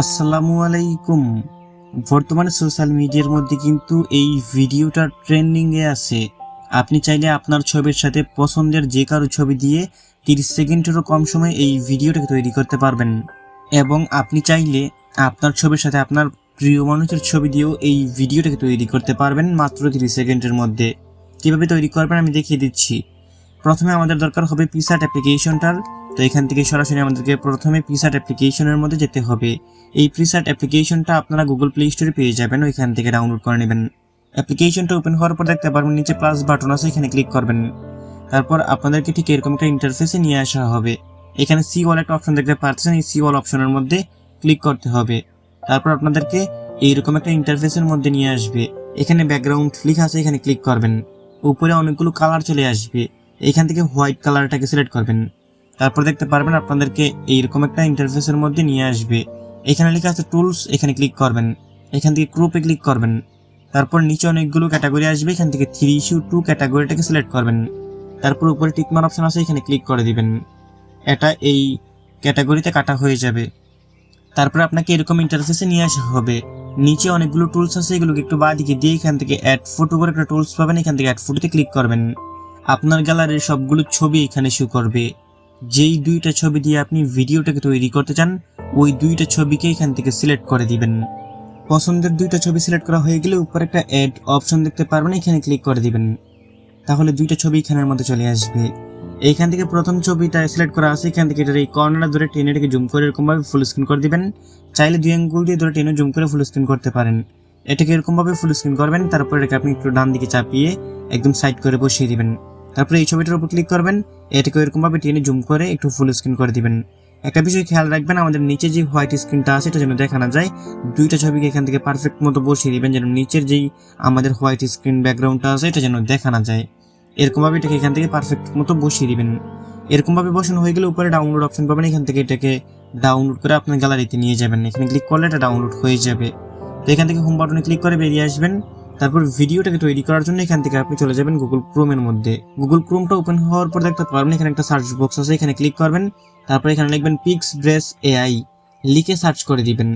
আসসালামু আলাইকুম। বর্তমানে সোশ্যাল মিডিয়ার মধ্যে কিন্তু এই ভিডিওটা ট্রেন্ডিংয়ে আছে। আপনি চাইলে আপনার ছবির সাথে পছন্দের যে কারও ছবি দিয়ে তিরিশ সেকেন্ডেরও কম সময়ে এই ভিডিওটাকে তৈরি করতে পারবেন। এবং আপনি চাইলে আপনার ছবির সাথে আপনার প্রিয় মানুষের ছবি দিয়েও এই ভিডিওটাকে তৈরি করতে পারবেন মাত্র তিরিশ সেকেন্ডের মধ্যে। কীভাবে তৈরি করবেন আমি দেখিয়ে দিচ্ছি। প্রথমে আমাদের দরকার হবে পিসাট অ্যাপ্লিকেশনটার তো এখান থেকে সরাসরি আমাদেরকে প্রথমে পিসাট অ্যাপ্লিকেশনের মধ্যে যেতে হবে। এই প্রিসাট অ্যাপ্লিকেশনটা আপনারা গুগল প্লে স্টোরে পেয়ে যাবেন, ওইখান থেকে ডাউনলোড করে নেবেন। অ্যাপ্লিকেশনটা ওপেন হওয়ার পর দেখতে পারবেন, নিচে প্লাস বাটন আছে, এখানে ক্লিক করবেন। তারপর আপনাদেরকে ঠিক এরকম একটা ইন্টারফেসে নিয়ে আসা হবে। এখানে সি ওয়াল একটা অপশন দেখতে পাচ্ছেন, এই সি ওয়াল অপশনের মধ্যে ক্লিক করতে হবে। তারপর আপনাদেরকে এইরকম একটা ইন্টারফেসের মধ্যে নিয়ে আসবে। এখানে ব্যাকগ্রাউন্ড লেখা আছে, এখানে ক্লিক করবেন। উপরে অনেকগুলো কালার চলে আসবে। এখান থেকে হোয়াইট কালারটাকে সিলেক্ট করবেন। তারপর দেখতে পারবেন আপনাদেরকে এইরকম একটা ইন্টারফেসের মধ্যে নিয়ে আসবে। এখানে লেখা আছে টুলস এখানে ক্লিক করবেন। এখান থেকে গ্রুপে ক্লিক করবেন। তারপর নিচে অনেকগুলো ক্যাটাগরি আসবে, এখান থেকে থ্রি ইস্যু টু ক্যাটাগরিটাকে সিলেক্ট করবেন। তারপর উপরে টিকমার অপশন আছে, এখানে ক্লিক করে দিবেন। এটা এই ক্যাটাগরিতে কাটা হয়ে যাবে। তারপর আপনাকে এরকম ইন্টারফেসে নিয়ে আসা হবে। নিচে অনেকগুলো টুলস আছে, এগুলোকে একটু বাঁ দিকে দিয়ে এখান থেকে অ্যাড ফটো করে একটা টুলস পাবেন, এখান থেকে অ্যাড ফটোতে ক্লিক করবেন। আপনার গ্যালারির সবগুলো ছবি এখানে শো করবে। যেই দুইটা ছবি দিয়ে আপনি ভিডিওটাকে তৈরি করতে চান, ওই দুইটা ছবিকে এখান থেকে সিলেক্ট করে দিবেন। পছন্দের দুইটা ছবি সিলেক্ট করা হয়ে গেলে উপরে একটা অ্যাড অপশন দেখতে পারবেন, এখানে ক্লিক করে দিবেন। তাহলে দুইটা ছবি এখানের মধ্যে চলে আসবে। এইখান থেকে প্রথম ছবিটা সিলেক্ট করা আছে, এখান থেকে এটার এই কর্নার ধরে টেনে এটাকে জুম করে এরকমভাবে ফুল স্ক্রিন করে দিবেন। চাইলে দুই আঙ্গুল দিয়ে ধরে টেনে জুম করে ফুল স্ক্রিন করতে পারেন। এটাকে এরকমভাবে ফুল স্ক্রিন করবেন, তারপর এটাকে আপনি একটু ডান দিকে চাপিয়ে একদম সাইড করে বসিয়ে দিবেন। তারপরে এই ছবিটার উপর ক্লিক করবেন, এটাকে এরকমভাবে টেনে জুম করে একটু ফুল স্ক্রিন করে দিবেন। একটা বিষয় খেয়াল রাখবেন, আমাদের নিচে যে হোয়াইট স্ক্রিনটা আছে, এটা যেন দেখানো যায়, দুইটা ছবিকে এখান থেকে পারফেক্ট মতো বসিয়ে দিবেন, যেন নিচের যেই আমাদের হোয়াইট স্ক্রিন ব্যাকগ্রাউন্ডটা আছে, এটা যেন দেখানো যায়। এরকমভাবে এটাকে এখান থেকে পারফেক্ট মতো বসিয়ে দিবেন। এরকমভাবে বসানো হয়ে গেলে উপরে ডাউনলোড অপশন পাবেন, এখান থেকে এটাকে ডাউনলোড করে আপনার গ্যালারিতে নিয়ে যাবেন। এখানে ক্লিক করলে এটা ডাউনলোড হয়ে যাবে। তো এখান থেকে হোম বাটনে ক্লিক করে বেরিয়ে আসবেন। তারপর ভিডিওটাকে তৈরি করার জন্য এখান থেকে আপনি চলে যাবেন গুগল ক্রোমের মধ্যে। গুগল ক্রোমটা ওপেন হওয়ার পর দেখতে পারবেন, এখানে একটা সার্চ বক্স আছে, এখানে ক্লিক করবেন। তারপর এখানে লিখবেন পিক্স ব্রেস এআই লিখে সার্চ করে দিবেন।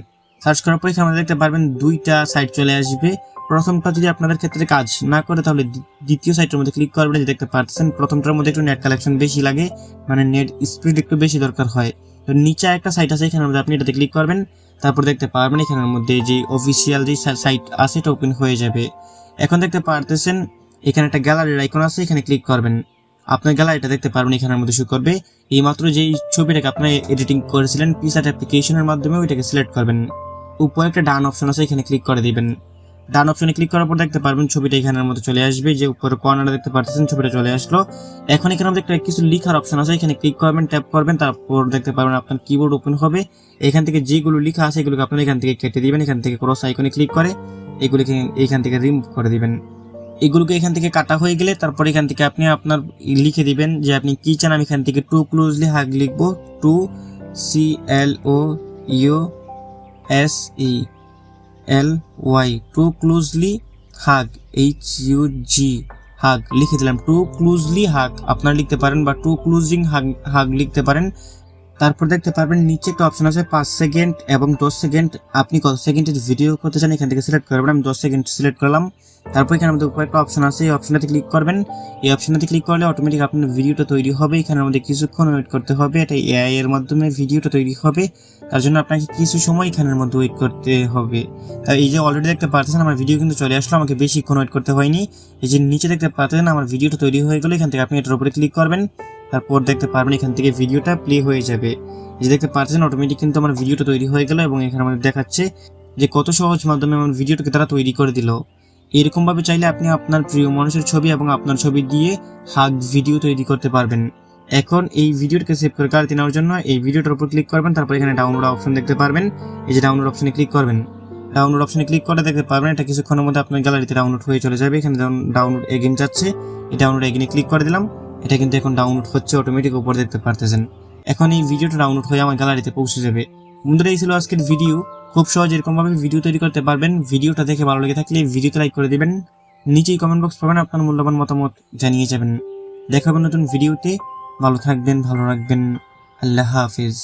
সার্চ করার পর এখানে দেখতে পারবেন দুইটা সাইট চলে আসবে। প্রথমটা যদি আপনাদের ক্ষেত্রে কাজ না করে, তাহলে দ্বিতীয় সাইটের মধ্যে ক্লিক করবেন দেখতে পাচ্ছেন প্রথমটার মধ্যে একটু নেট কালেকশন বেশি লাগে মানে নেট স্পিড একটু বেশি দরকার হয়। তো নিচে একটা সাইট আছে, এখানে আপনি এটাতে ক্লিক করবেন। তারপর দেখতে পারবেন এখানের মধ্যে যে অফিসিয়াল যে সাইট আছে, এটা ওপেন হয়ে যাবে। এখন দেখতে পারতেছেন, এখানে একটা গ্যালারির আইকন আছে, এখানে ক্লিক করবেন। আপনার গ্যালারিটা দেখতে পারবেন, এখানের মধ্যে শুরু করবে। এই মাত্র যেই ছবিটাকে আপনি এডিটিং করেছিলেন পিসাট অ্যাপ্লিকেশনের মাধ্যমে ওইটাকে সিলেক্ট করবেন। উপরে একটা ডান অপশন আছে, এখানে ক্লিক করে দিবেন। ডান অপশনে ক্লিক করার পর দেখতে পারবেন ছবিটা এখানের মধ্যে চলে আসবে, যে উপরে কর্নারে দেখতে পাচ্ছেন ছবিটা চলে আসলো। এখন এখানে আমাদের একটা কিছু লিখার অপশন আছে, এখানে ক্লিক করবেন ট্যাপ করবেন, তারপর দেখতে পারবেন আপনার কিবোর্ড ওপেন হবে। এখান থেকে যেগুলো লেখা আছে এগুলোকে আপনারা এখান থেকে কেটে দিবেন, এখান থেকে ক্রস আইকনে ক্লিক করে এগুলিকে এখান থেকে রিমুভ করে দিবেন। এগুলোকে এখান থেকে কাটা হয়ে গেলে তারপর এখান থেকে আপনি আপনার লিখে দিবেন যে আপনি কি চান, আমি এখান থেকে টু ক্লোজলি হাগ লিখব to C L O U S E L Y to closely hug H U G hug লিখে দিলাম টু ক্লোজলি হাগ আপনারা লিখতে পারেন বা টু ক্লোজিং হাগ হাগ লিখতে পারেন তারপর দেখতে পারবেন নিচে একটা অপশন আছে পাঁচ সেকেন্ড এবং দশ সেকেন্ড আপনি কত সেকেন্ডের ভিডিও করতে চান এখান থেকে সিলেক্ট করবেন, আমি দশ সেকেন্ড সিলেক্ট করলাম। তারপর এখানে আমাদের উপরে একটা অপশন আছে, এই অপশনটাতে ক্লিক করবেন। এই অপশনটাতে ক্লিক করলে অটোমেটিক আপনার ভিডিওটা তৈরি হবে। এখানে আমাদের কিছুক্ষণ ওয়েট করতে হবে, এটা এআই এর মাধ্যমে ভিডিওটা তৈরি হবে। তার জন্য আপনাকে কিছু সময় এখানের মধ্যে ওয়েট করতে হবে। তাই এই যে অলরেডি দেখতে পাচ্ছেন, আমার ভিডিও কিন্তু চলে আসলো, আমাকে বেশিক্ষণ ওয়েট করতে হয়নি। এই যে নিচে দেখতে পাচ্ছেন, আমার ভিডিওটা তৈরি হয়ে গেলো, এখান থেকে আপনি এটার উপরে ক্লিক করবেন। তারপর দেখতে পারবেন এখান থেকে ভিডিওটা প্লে হয়ে যাবে। যে দেখতে পাচ্ছেন অটোমেটিক কিন্তু আমার ভিডিওটা তৈরি হয়ে গেল এবং এখানে আমাদের দেখাচ্ছে যে কত সহজ মাধ্যমে আমার ভিডিওটাকে তারা তৈরি করে দিল। এরকম ভাবে চাইলে আপনি আপনার প্রিয় মানুষের ছবি এবং আপনার ছবি দিয়ে হাগ ভিডিও তৈরি করতে পারবেন। এখন এই ভিডিওটাকে সেভ করে গাড়িতে নেওয়ার জন্য এই ভিডিওটার উপর ক্লিক করবেন, তারপর এখানে ডাউনলোড অপশন দেখতে পারবেন। এই যে ডাউনলোড অপশনে ক্লিক করবেন। ডাউনলোড অপশনে ক্লিক করে দেখতে পারবেন এটা কিছুক্ষণের মধ্যে আপনার গ্যালারিতে ডাউনলোড হয়ে চলে যাবে। এখানে ডাউনলোড এগিন যাচ্ছে। এই ডাউনলোড এগিনে ক্লিক করে দিলাম। এটা কিন্তু এখন ডাউনলোড হচ্ছে অটোমেটিক উপর দেখতে পারতেছেন। এখন এই ভিডিওটা ডাউনলোড হয়ে আমার গ্যালারিতে পৌঁছে যাবে। বন্ধুরা, এই ছিল আজকের ভিডিও খুব সহজ এরকমভাবে ভিডিও তৈরি করতে পারবেন। ভিডিওটা দেখে ভালো লেগে থাকলে ভিডিওতে লাইক করে দেবেন। নিচেই কমেন্ট বক্স পাবেন, আপনার মূল্যবান মতামত জানিয়ে যাবেন। দেখাবেন নতুন ভিডিওতে ভালো থাকবেন, ভালো রাখবেন। আল্লাহ হাফিজ।